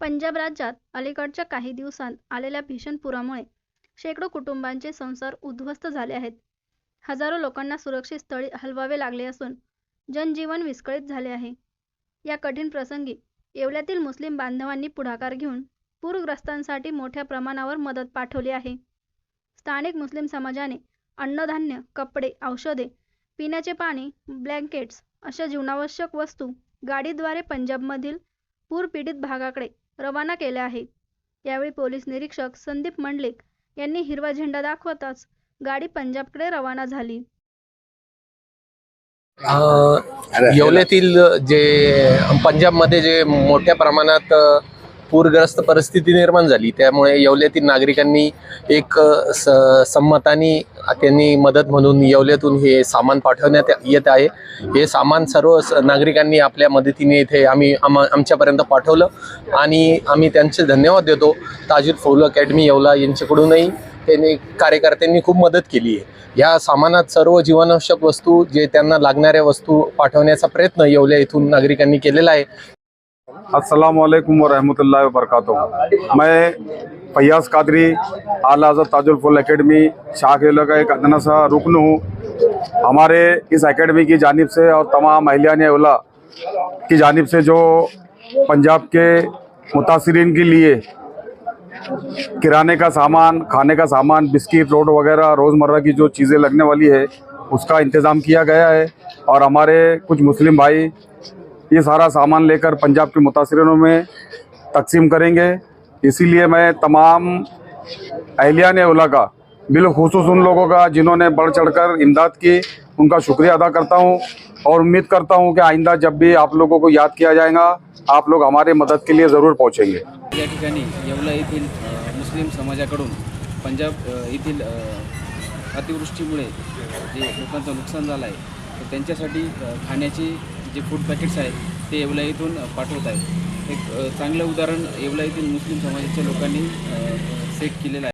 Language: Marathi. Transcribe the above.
पंजाब राज्यात अलीकडच्या काही दिवसांत आलेल्या भीषण पुरामुळे शेकडो कुटुंबांचे संसार उद्ध्वस्त झाले आहेत. हजारो लोकांना सुरक्षित स्थळी हलवावे लागले असून जनजीवन विस्कळीत झाले आहे. या कठीण प्रसंगी येवल्यातील मुस्लिम बांधवांनी पुढाकार घेऊन पूरग्रस्तांसाठी मोठ्या प्रमाणावर मदत पाठवली आहे. स्थानिक मुस्लिम समाजाने अन्नधान्य कपडे औषधे पिण्याचे पाणी ब्लँकेट्स अशा जीवनावश्यक वस्तू गाडीद्वारे पंजाबमधील पूरपीडित भागाकडे रवाना केल्या आहेत यावेळी पोलीस निरीक्षक संदीप मंडलिक यांनी हिरवा झेंडा दाखवताच गाडी पंजाबकडे रवाना झाली. येवल्यातील जे पंजाबमध्ये जे मोठ्या प्रमाणात पूरग्रस्त परिस्थिती निर्माण झाली. त्यामुळे येवल्यातील नागरिकांनी एक स संमताने त्यांनी मदत म्हणून येवल्यातून हे सामान पाठवण्यात येत आहे. हे सामान सर्व स- नागरिकांनी आपल्या मदतीने इथे आम्ही आम आमच्यापर्यंत पाठवलं आणि आम्ही त्यांचे धन्यवाद देतो. ताजीर फौल अकॅडमी येवला यांच्याकडूनही त्यांनी कार्यकर्त्यांनी खूप मदत केली आहे. या सामानात सर्व जीवनावश्यक वस्तू जे त्यांना लागणाऱ्या वस्तू पाठवण्याचा प्रयत्न येवल्या इथून नागरिकांनी केलेला आहे. अस्सलाम वालेकुम वरहमतुल्लाहि वबरकातुहू। मैं फैयाज कादरी, आला हज़रत ताजुल फुल एकेडमी शाह का एक अदना सा रुकन हूँ। हमारे इस एकेडमी की जानिब से और तमाम अहलियान अवला की जानिब से जो पंजाब के मुतासरीन के लिए किराने का सामान, खाने का सामान, बिस्किट रोड वगैरह, रोज़मर्रा की जो चीज़ें लगने वाली है, उसका इंतज़ाम किया गया है। और हमारे कुछ मुस्लिम भाई ये सारा सामान लेकर पंजाब के मुतासरों में तकसीम करेंगे। इसीलिए मैं तमाम अहलियान उला का बिलखसूस उन लोगों का जिन्होंने बढ़ चढ़कर इमदाद की उनका शुक्रिया अदा करता हूँ और उम्मीद करता हूँ कि आइंदा जब भी आप लोगों को याद किया जाएगा आप लोग हमारे मदद के लिए ज़रूर पहुँचेंगे। मुस्लिम समाजाकडून पंजाब येथील अ, अतिवृष्टीमुळे जे लोकांचं नुकसान तर त्यांच्यासाठी अ, खाण्याचे जे फूड पॅकेट्स आहेत ते येवला येथून पाठवत आहेत. एक चांगलं उदाहरण येवला येथील मुस्लिम समाजाच्या लोकांनी सेट केलेलं आहे.